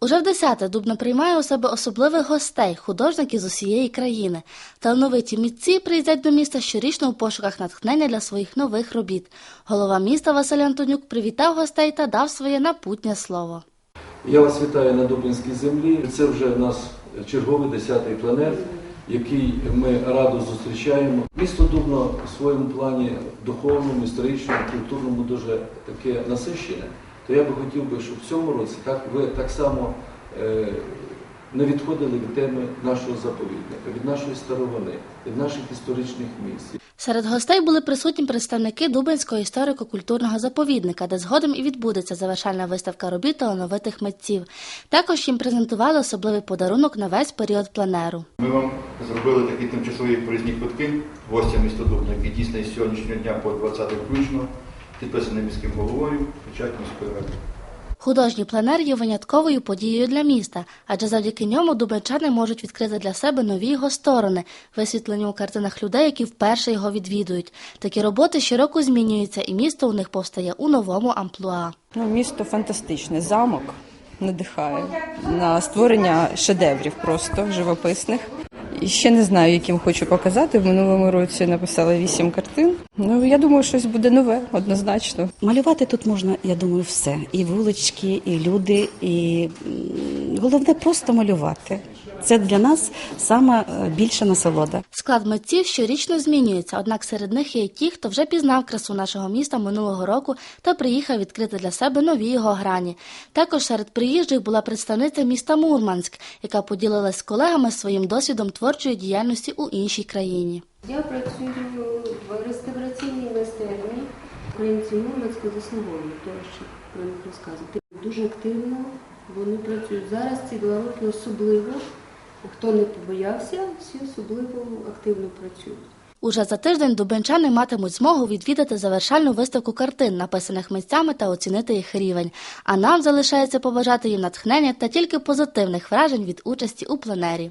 Уже в десяте Дубно приймає у себе особливих гостей, художників з усієї країни. Талановиті митці приїздять до міста щорічно у пошуках натхнення для своїх нових робіт. Голова міста Василь Антонюк привітав гостей та дав своє напутнє слово. Я вас вітаю на Дубинській землі. Це вже в нас черговий десятий планет, який ми радо зустрічаємо. Місто Дубно в своєму плані духовному, історичному, культурному дуже таке насищене. То я би хотів би, щоб в цьому році так ви так само е, не відходили від теми нашого заповідника, від нашої старовини, від наших історичних місць. Серед гостей були присутні представники Дубинського історико-культурного заповідника, де згодом і відбудеться завершальна виставка робіт талановитих митців. Також їм презентували особливий подарунок на весь період пленеру. Ми вам зробили такі тимчасові проїзні квитки гостям міста Дубна, які дійсно з сьогоднішнього дня по 20 включно, підписані міським головою, печать міської ради. Художній пленер є винятковою подією для міста, адже завдяки ньому дубенчани можуть відкрити для себе нові його сторони, висвітлені у картинах людей, які вперше його відвідують. Такі роботи щороку змінюються, і місто у них повстає у новому амплуа. Ну, місто фантастичне, замок надихає на створення шедеврів просто живописних. Ще не знаю, яким хочу показати. В минулому році написала вісім картин. Ну я думаю, щось буде нове, однозначно. Малювати тут можна, я думаю, все. І вулички, і люди, і головне просто малювати. Це для нас саме е, більша насолода. Склад митців щорічно змінюється, однак серед них є ті, хто вже пізнав красу нашого міста минулого року та приїхав відкрити для себе нові його грані. Також серед приїжджих була представниця міста Мурманськ, яка поділилась з колегами своїм досвідом творчої діяльності у іншій країні. Я працюю в реставраційній майстерні. Українці Мурманська заслуговують того, щоб про них розказувати. Дуже активно вони працюють. Зараз ці роки особливо. Хто не побоявся, всі особливо активно працюють. Уже за тиждень дубенчани матимуть змогу відвідати завершальну виставку картин, написаних митцями, та оцінити їх рівень. А нам залишається побажати їм натхнення та тільки позитивних вражень від участі у пленері.